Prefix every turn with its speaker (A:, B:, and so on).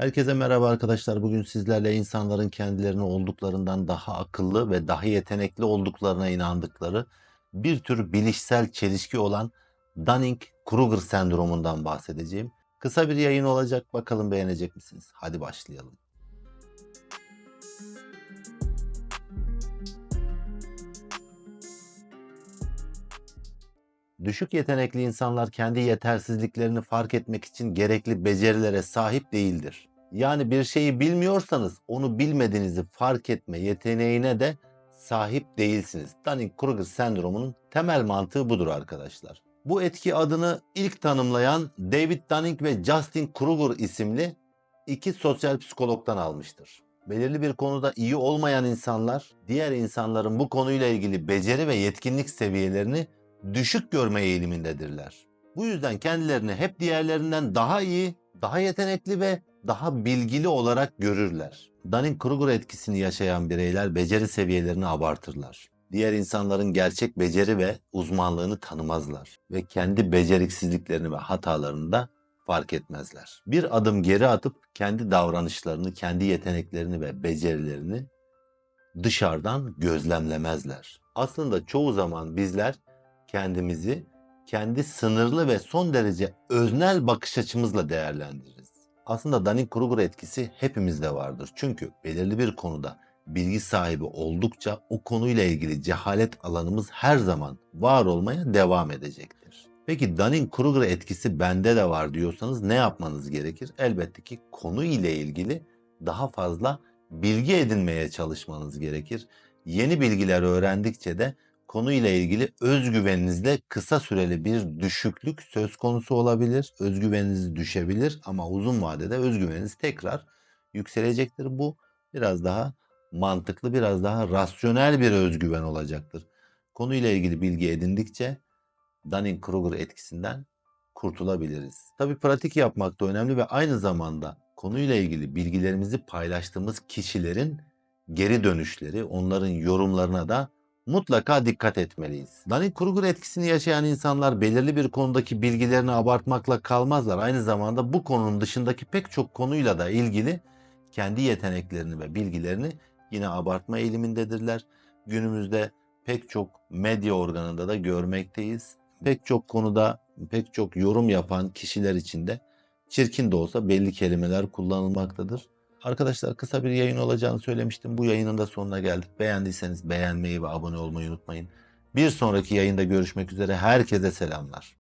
A: Herkese merhaba arkadaşlar. Bugün sizlerle insanların kendilerini olduklarından daha akıllı ve daha yetenekli olduklarına inandıkları bir tür bilişsel çelişki olan Dunning-Kruger sendromundan bahsedeceğim. Kısa bir yayın olacak. Bakalım beğenecek misiniz? Hadi başlayalım. Düşük yetenekli insanlar kendi yetersizliklerini fark etmek için gerekli becerilere sahip değildir. Yani bir şeyi bilmiyorsanız onu bilmediğinizi fark etme yeteneğine de sahip değilsiniz. Dunning-Kruger sendromunun temel mantığı budur arkadaşlar. Bu etki adını ilk tanımlayan David Dunning ve Justin Kruger isimli iki sosyal psikologdan almıştır. Belirli bir konuda iyi olmayan insanlar diğer insanların bu konuyla ilgili beceri ve yetkinlik seviyelerini düşük görme eğilimindedirler. Bu yüzden kendilerini hep diğerlerinden daha iyi, daha yetenekli ve daha bilgili olarak görürler. Dunning-Kruger etkisini yaşayan bireyler beceri seviyelerini abartırlar. Diğer insanların gerçek beceri ve uzmanlığını tanımazlar ve kendi beceriksizliklerini ve hatalarını da fark etmezler. Bir adım geri atıp kendi davranışlarını, kendi yeteneklerini ve becerilerini dışarıdan gözlemlemezler. Aslında çoğu zaman bizler kendimizi kendi sınırlı ve son derece öznel bakış açımızla değerlendiririz. Aslında Dunning-Kruger etkisi hepimizde vardır. Çünkü belirli bir konuda bilgi sahibi oldukça o konuyla ilgili cehalet alanımız her zaman var olmaya devam edecektir. Peki Dunning-Kruger etkisi bende de var diyorsanız ne yapmanız gerekir? Elbette ki konu ile ilgili daha fazla bilgi edinmeye çalışmanız gerekir. Yeni bilgiler öğrendikçe de konuyla ilgili özgüveninizde kısa süreli bir düşüklük söz konusu olabilir. Özgüveniniz düşebilir ama uzun vadede özgüveniniz tekrar yükselecektir. Bu biraz daha mantıklı, biraz daha rasyonel bir özgüven olacaktır. Konuyla ilgili bilgi edindikçe Dunning-Kruger etkisinden kurtulabiliriz. Tabii pratik yapmak da önemli ve aynı zamanda konuyla ilgili bilgilerimizi paylaştığımız kişilerin geri dönüşleri, onların yorumlarına da mutlaka dikkat etmeliyiz. Dunning-Kruger etkisini yaşayan insanlar belirli bir konudaki bilgilerini abartmakla kalmazlar. Aynı zamanda bu konunun dışındaki pek çok konuyla da ilgili kendi yeteneklerini ve bilgilerini yine abartma eğilimindedirler. Günümüzde pek çok medya organında da görmekteyiz. Pek çok konuda pek çok yorum yapan kişiler için de çirkin de olsa belli kelimeler kullanılmaktadır. Arkadaşlar kısa bir yayın olacağını söylemiştim. Bu yayının da sonuna geldik. Beğendiyseniz beğenmeyi ve abone olmayı unutmayın. Bir sonraki yayında görüşmek üzere. Herkese selamlar.